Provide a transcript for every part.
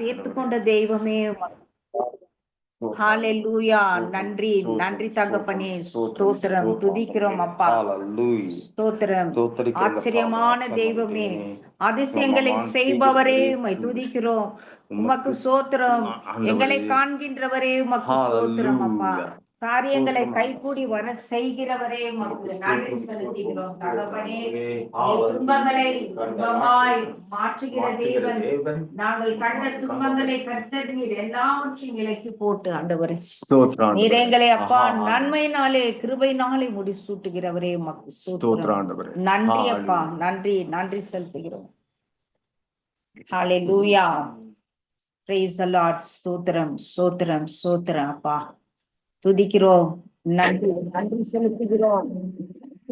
சேர்த்து கொண்ட தெய்வமே ஹalleluya. நன்றி. நன்றி தகப்பனே. ஸ்தோத்திரம். துதிக்கிறோம் அப்பா. ஸ்தோத்திரம். ஆச்சரியமான தெய்வமே. அதிசயங்களை செய்பவரே உம்மை துதிக்கிறோம். உமக்கு சோத்திரம் எங்களை காண்கின்றவரே உமக்கு சோத்திரம் அப்பா. காரியங்களை கைகூடி வர செய்கிறவரே உமக்கு நன்றி செலுத்துகிறோம் எங்கள் துன்பங்களை துன்பமாய் மாற்றுகிற தேவன். நாங்கள் கண்ட துன்பங்களை கர்த்தர் நீர் எல்லாவற்றையும் விலக்கி போட்டு ஆண்டவரே. நீர் எங்களை அப்பா நன்மையினாலே கிருபையினாலே முடிசூட்டுகிறவரே உமக்கு சோத்திரம் நன்றி அப்பா நன்றி நன்றி செலுத்துகிறோம். ஹalleluya praise the lord. ஸ்தோத்திரம் ஸ்தோத்திரம் ஸ்தோத்திரம் அப்பா. துதிக்கிறோம். நன்றி நன்றி செலுத்துகிறோம்.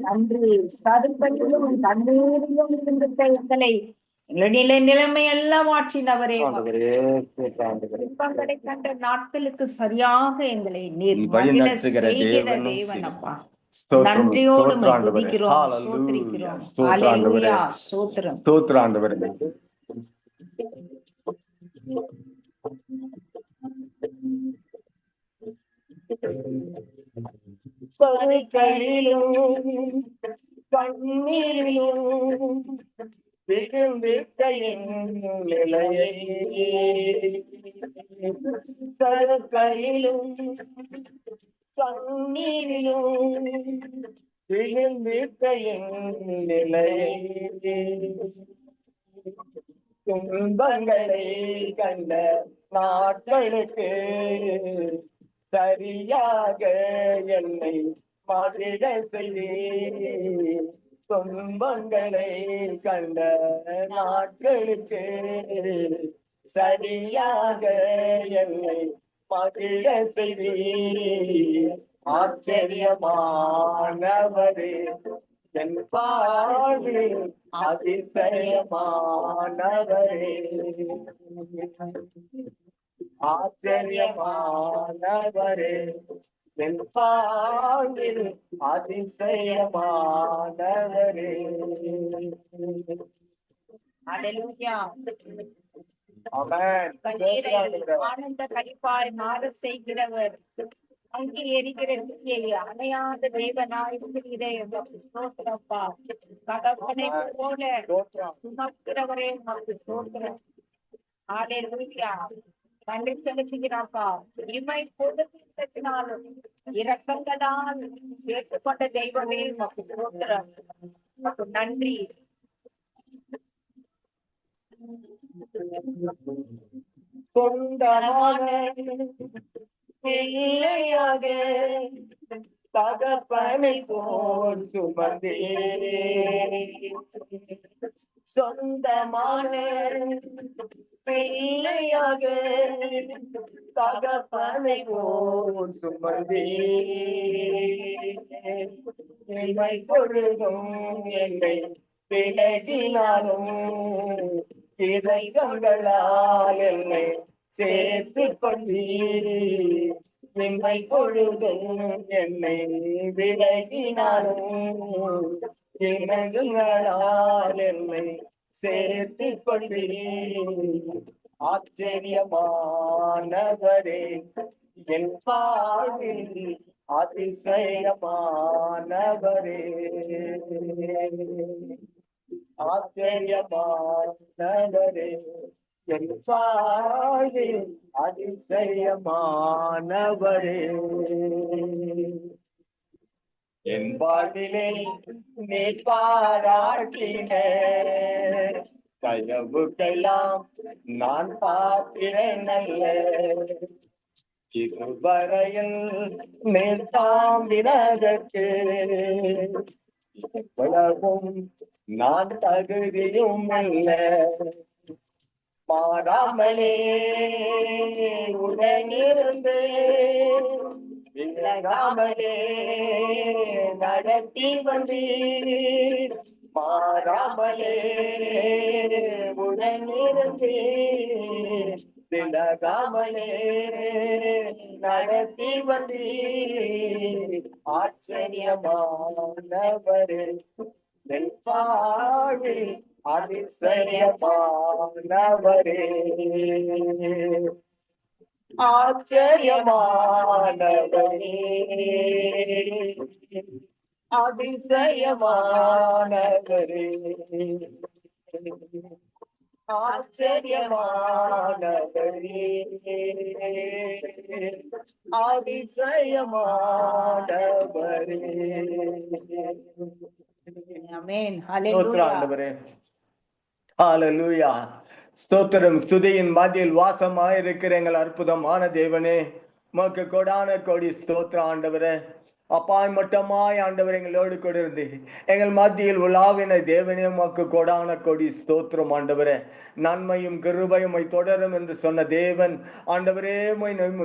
நன்றி. சதுப்பதிலும் தண்ணீரிலும் இருந்த எங்களை. எங்களுடைய நிலைமை எல்லாம் மாற்றினவரே துன்பங்களை கண்ட நாட்களுக்கு சரியாக எங்களை நீர் செய்கிற தேவன் அப்பா நன்றியோடு துதிக்கிறோம் ஹalleluya ஸ்தோத்திரம் ஸ்தோத்திராண்டவரே பருக்களிலும் கண்ணீரிலும் விழுந்திட்ட கருக்களிலும் கண்ணீரிலும் விழுந்திட்ட நிலையை துன்பங்களை கண்ட நாட்களுக்கு சரியாக என்னை மாதிரிட சொல்லி துன்பங்களை கண்ட நாட்களுக்கு சரியாக என்னை மகிழ செய்தி ஆச்சரியமானவரே என் வாழ்வில் அதிசயமானவரே. ஆச்சரியமானவரே வாழ்வில் அதிசயமானவரே. ஆனந்த கழிப்பாய் மாற செய்கிறவர். அங்கே எரிகிற தீயை அணையாத தேவனாய் ஸ்தோத்திரப்பா தகப்பனை போல. சுமக்கிறவரே உமக்கு ஹalleluya நன்றி செலுத்துகிறாப்பா? இமை கொடுத்தினாலும் இரக்கங்களால் சேர்த்து கொண்ட தெய்வமே உமக்கு ஸ்தோத்திரம் உமக்கு நன்றி. சொந்தமான பிள்ளையாக தகப்பனை போல் சுமந்தே. சொந்தமான பிள்ளையாக தகப்பனை போல் சுமந்தே பொழுதும் என்னை விலகினாலும் இறைகங்களால் என்னை சேர்த்து கொண்டீர். இம்மை பொழுதும் என்னை விலகினாலும் இறகுங்களால் என்னை சேர்த்து கொண்டீர் ஆச்சரியமானவரே என் பாவில் அதிசயமானவரே. ஆச்சரியமானவரே என் பாவில் அதிசயமானவரே. என் வாழ்விலே நீ பாராட்டின கனவுக்கெல்லாம் நான் பார்க்கிறேன் நல்ல இதுவரையில் மேல் தாம்பினதற்கு இவ்வளவும் நான் தகுதியும் அல்ல மாறாமலே உடனிருந்தேன். விலகாமலே நடத்தி வந்தீர். மாறாமலே உடனிருந்து விலகாமலே நடத்தி வந்தீர். ஆச்சரியமானவர் என் வாழ்வில் அதிசயமானவரே. ஆச்சரியமானவரே. அதிசயமானவரே ஆச்சரியமானவரே அதிசயமானவரே ஆமென் ஹalleluya ஆண்டவரே. ஹalleluya ஸ்தோத்திரம் ஸ்துதியின் மத்தியில் வாசமாய் இருக்கிற எங்கள் அற்புதமான தேவனே. உமக்கு கொடான கொடி ஸ்தோத்திரம் ஆண்டவரே. அப்பாய்மட்டமாய் ஆண்டவர் எங்களோடு கூட எங்கள் மத்தியில் உலாவின தேவனே கொடான கொடி ஸ்தோத்திரம் ஆண்டவரே. நன்மையும் கிருபையும் தொடரும் என்று சொன்ன தேவன் ஆண்டவரே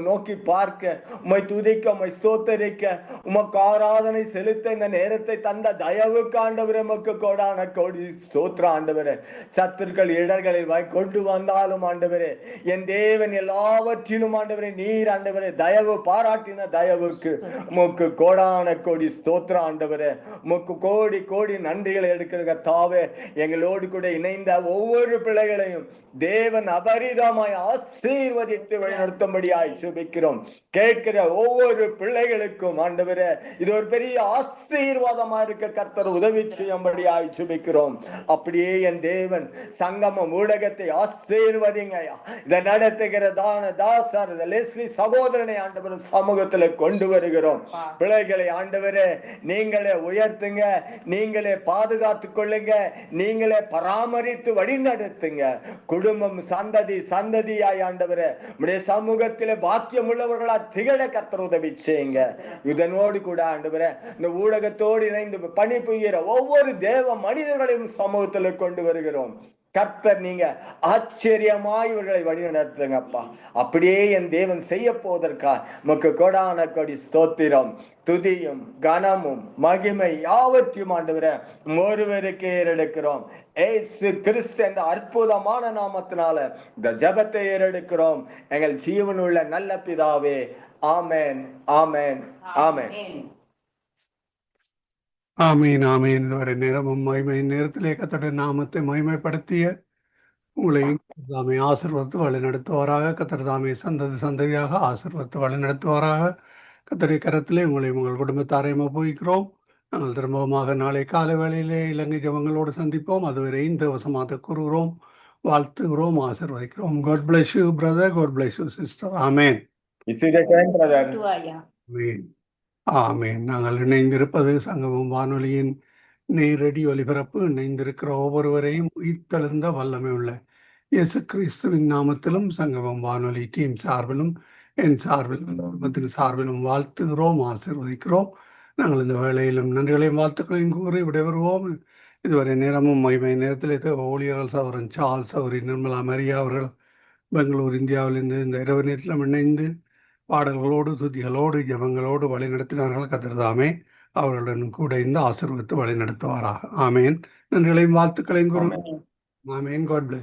நோக்கி பார்க்க உமை துதிக்க உமை ஸ்தோத்தரிக்க உமக்கு ஆராதனை செலுத்த இந்த நேரத்தை தந்த தயவுக்கு ஆண்டவர் எமக்கு கொடான கொடி ஸ்தோத்திர ஆண்டவரே. சத்துருக்கள் இடர்களில் வாய் கொண்டு வந்தாலும் ஆண்டவரே என் தேவன் எல்லாவற்றிலும் ஆண்டவரே நீர் ஆண்டவரே தயவு பாராட்டின தயவுக்கு உமக்கு கோடான கோடி ஸ்தோத்திர ஆண்டவரே. உமக்கு கோடி கோடி நன்றிகளை எடுக்கிற கர்த்தாவே. எங்களோடு கூட இணைந்த ஒவ்வொரு பிள்ளைகளையும் தேவன் அபரிதமாய் ஆசீர்வதித்து வழிநடத்தும்படியாய் சுபிக்கிறோம் கேட்கிற ஒவ்வொரு பிள்ளைகளுக்கும் ஆண்டவரே இது ஒரு பெரிய ஆசீர்வாதமா இருக்க கர்த்தர் உதவி செய்யும்படியாய் சுபிக்கிறோம் அப்படியே என் தேவன் சங்கமம் ஊடகத்தை ஆசீர்வதிங்கய்யா இதை நடத்துகிற தான தாசர் லெஸ்லி சகோதரனை ஆண்டவர் சமூகத்துல கொண்டு வருகிறோம். பிள்ளைகளை ஆண்டவரே நீங்களே உயர்த்துங்க நீங்களே பாதுகாத்து கொள்ளுங்க நீங்களே பராமரித்து வழிநடத்துங்க. குடும்பம் சந்ததி சந்ததியாய் ஆண்டவரே உடைய சமூகத்தில் பாக்கியம் உள்ளவர்களா திகழ கர்த்தர் உதவி செய்யுங்க. இதனோடு கூட ஆண்டவரே இந்த ஊடகத்தோடு இணைந்து பணி புரிகிற ஒவ்வொரு தேவ மனிதர்களையும் சமூகத்தில் கொண்டு வருகிறோம். கர்த்தர் நீங்க ஆச்சரியமாய் இவர்களை வழிநடத்துங்கப்பா அப்படியே என் தேவன் செய்ய போவதற்கா நமக்கு கொடான கொடி ஸ்தோத்திரம் துதியும் கனமும் மகிமை யாவற்றையும் ஆண்டவர ஒருவருக்கு ஏறெடுக்கிறோம். ஏசு கிறிஸ்து என்ற அற்புதமான நாமத்தினால இந்த ஜெபத்தை ஏறெடுக்கிறோம். எங்கள் ஜீவனுள்ள நல்ல பிதாவே ஆமென் ஆமேன். ஆமேன். ஆமீன் ஆமீன். வரை நேரமும் மகிமை நேரத்திலே கத்தருடைய நாமத்தை மகிமைப்படுத்திய உங்களையும் தாமே ஆசீர்வதித்து வழி நடத்துவாராக கத்தர் தாமே சந்ததி சந்ததியாக ஆசீர்வதித்து வழி நடத்துவாராக கத்தருடைய கரத்திலே உங்களையும் உங்கள் குடும்பத்தாரையும் போய்க்கிறோம் நாங்கள் திரும்பவுமாக நாளை காலை வேளையிலே இலங்கை ஜபங்களோடு சந்திப்போம். அதுவரை இந்த வசமாக கூறுகிறோம். வாழ்த்துகிறோம் ஆசீர்வதிக்கிறோம். God bless you brother. God bless you sister. Amen brother ஹalleluya ஆமீன். நாங்கள் இணைந்திருப்பது சங்கமம் வானொலியின் நேரடி ஒலிபரப்பு. இணைந்திருக்கிற ஒவ்வொருவரையும் உயிர்த்தெழுந்த வல்லமை உள்ள இயேசு கிறிஸ்துவின் நாமத்திலும் சங்கமம் வானொலி டீம் சார்பிலும் என் சார்பிலும் குடும்பத்தின் சார்பிலும் வாழ்த்துகிறோம் ஆசீர்வதிக்கிறோம். நாங்கள் இந்த வேளையிலும் நன்றிகளையும் வாழ்த்துக்களையும் கூறி விடைபெறுவோம். இதுவரை நேரமும் மகிமை நேரத்தில் ஊழியர்கள் சவரன் சார்ல்ஸ் சௌரி நிர்மலா மரியா அவர்கள் பெங்களூர் இந்தியாவிலிருந்து இந்த இரவு நேரத்திலும் இணைந்து பாடல்களோடு துதிகளோடு ஜெபங்களோடு வழிநடத்தினார்கள் கத்திரதாமே அவர்களுடன் கூட இந்த ஆசீர்வத்து வழிநடத்துவாராக ஆமேன். நன்றிகளையும் வாழ்த்துக்களையும் ஆமேன். God plus